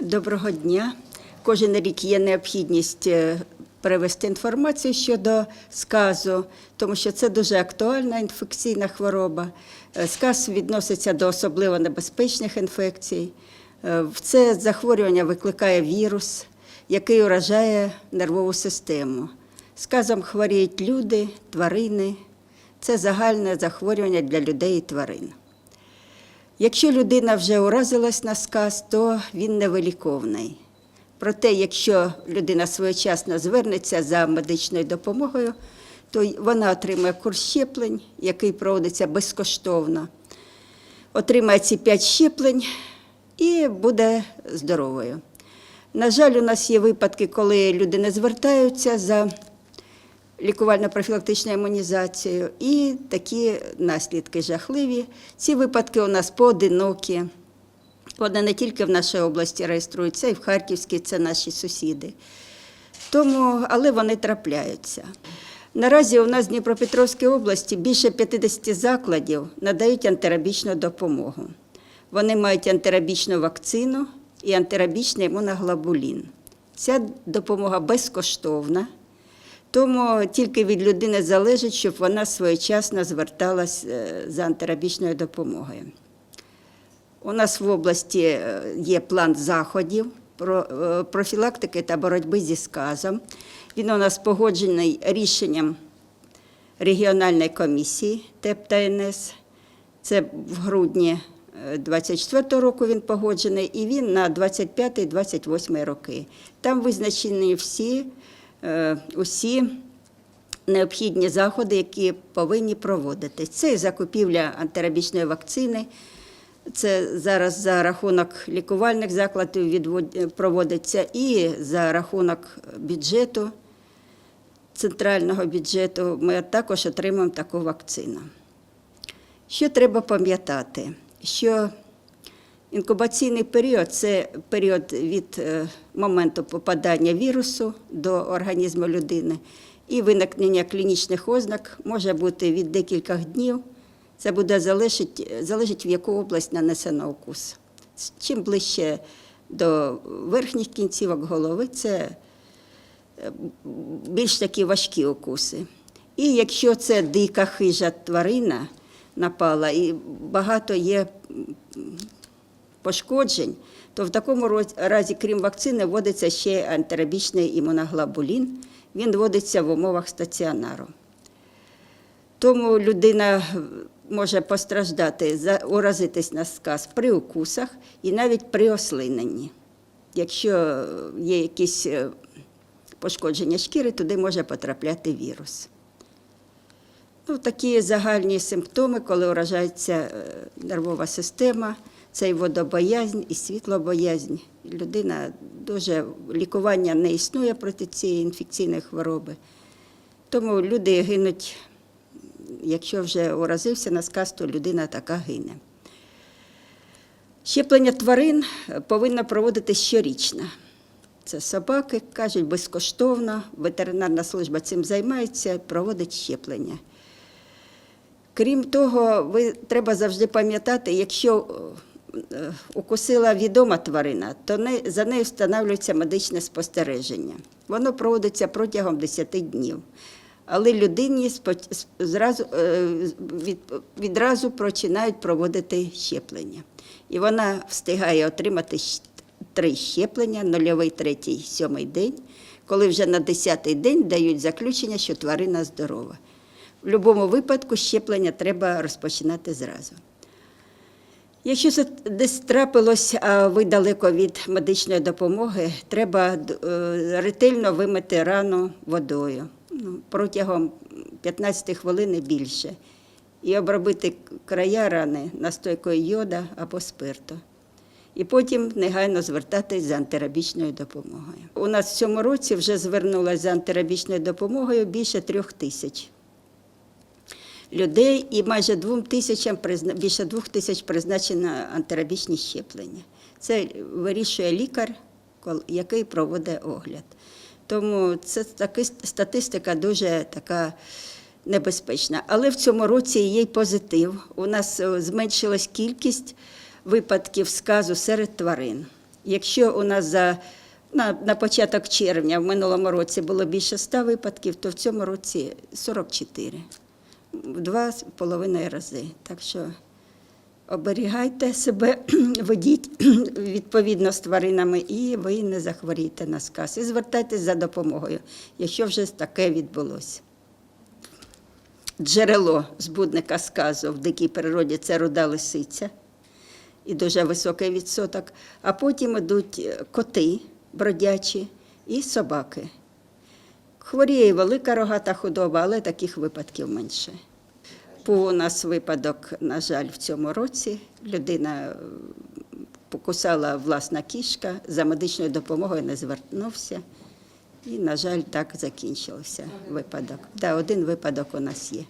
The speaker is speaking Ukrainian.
Доброго дня. Кожен рік є необхідність е, перевести інформацію щодо сказу, тому що це дуже актуальна інфекційна хвороба. Е, Сказ відноситься до особливо небезпечних інфекцій. Е, Це захворювання викликає вірус, який уражає нервову систему. Сказом хворіють люди, тварини. Це загальне захворювання для людей і тварин. Якщо людина вже уразилась на сказ, то він невиліковний. Проте, якщо людина своєчасно звернеться за медичною допомогою, то вона отримає курс щеплень, який проводиться безкоштовно. Отримає ці 5 щеплень і буде здоровою. На жаль, у нас є випадки, коли люди не звертаються за лікувально-профілактичною імунізацією, і такі наслідки жахливі. Ці випадки у нас поодинокі. Вони не тільки в нашій області реєструються, і в Харківській це наші сусіди. Тому, але вони трапляються. Наразі у нас в Дніпропетровській області більше 50 закладів надають антирабічну допомогу. Вони мають антирабічну вакцину і антирабічний імуноглобулін. Ця допомога безкоштовна, тому тільки від людини залежить, щоб вона своєчасно зверталась е, за антирабічною допомогою. У нас в області е, є план заходів е, профілактики та боротьби зі сказом. Він у нас погоджений рішенням регіональної комісії ТЕП. Це в грудні 24 року він погоджений, і він на 25-28 роки. Там визначені всі, усі необхідні заходи, які повинні проводитись. Це закупівля антирабічної вакцини. Це зараз за рахунок лікувальних закладів відвод- проводиться і за рахунок бюджету, центрального бюджету. Ми також отримаємо таку вакцину. Що треба пам'ятати? Що інкубаційний період це період від е, моменту попадання вірусу до організму людини, і виникнення клінічних ознак може бути від декількох днів. Це буде залежить, залежить, в яку область нанесено укус. Чим ближче до верхніх кінцівок голови, це е, більш такі важкі укуси. І якщо це дика хижа тварина напала, і багато є пошкоджень, то в такому разі, крім вакцини, вводиться ще антирабічний імуноглобулін. Він вводиться в умовах стаціонару. Тому людина може постраждати, уразитись на сказ при укусах і навіть при ослиненні. Якщо є якісь е, пошкодження шкіри, туди може потрапляти вірус. Ну, такі загальні симптоми, коли уражається е, нервова система, це і водобоязнь, і світлобоязнь. Людина дуже лікування не існує проти цієї інфекційної хвороби. Тому люди гинуть, якщо вже уразився на сказ, то людина така гине. Щеплення тварин повинно проводити щорічно. Це собаки, кажуть, безкоштовно. Ветеринарна служба цим займається, проводить щеплення. Крім того, ви треба завжди пам'ятати, якщо укусила відома тварина, то не, за нею встановлюється медичне спостереження. Воно проводиться протягом 10 днів. Але людині зразу, е, від, відразу починають проводити щеплення. І вона встигає отримати три щеплення, нульовий, третій, сьомий день, коли вже на 10-й день дають заключення, що тварина здорова. В будь-якому випадку щеплення треба розпочинати зразу. Якщо це десь трапилось, а ви далеко від медичної допомоги, треба е, ретельно вимити рану водою ну, протягом 15 хвилин і більше. І обробити края рани настойкою йода або спирту. І потім негайно звертатись за антирабічною допомогою. У нас в цьому році вже звернулося за антирабічною допомогою більше трьох тисяч людей, і майже двом тисячам більше двох тисяч призначено антирабічні щеплення. Це вирішує лікар, який проводить огляд. Тому це таки статистика дуже така небезпечна. Але в цьому році є й позитив. У нас е, зменшилась кількість випадків сказу серед тварин. Якщо у нас за на, на початок червня в минулому році було більше 100 випадків, то в цьому році 44. В два з половиною рази. Так що оберігайте себе, ведіть відповідно з тваринами, і ви не захворієте на сказ. І звертайтесь за допомогою, якщо вже таке відбулося. Джерело збудника сказу в дикій природі це руда лисиця і дуже високий відсоток. А потім йдуть коти бродячі і собаки. Хворіє велика рогата худоба, але таких випадків менше. Був у нас випадок, на жаль, в цьому році. Людина е, покусала власна кішка, за медичною допомогою не звернувся. І, на жаль, так закінчився випадок. Да, один випадок у нас є.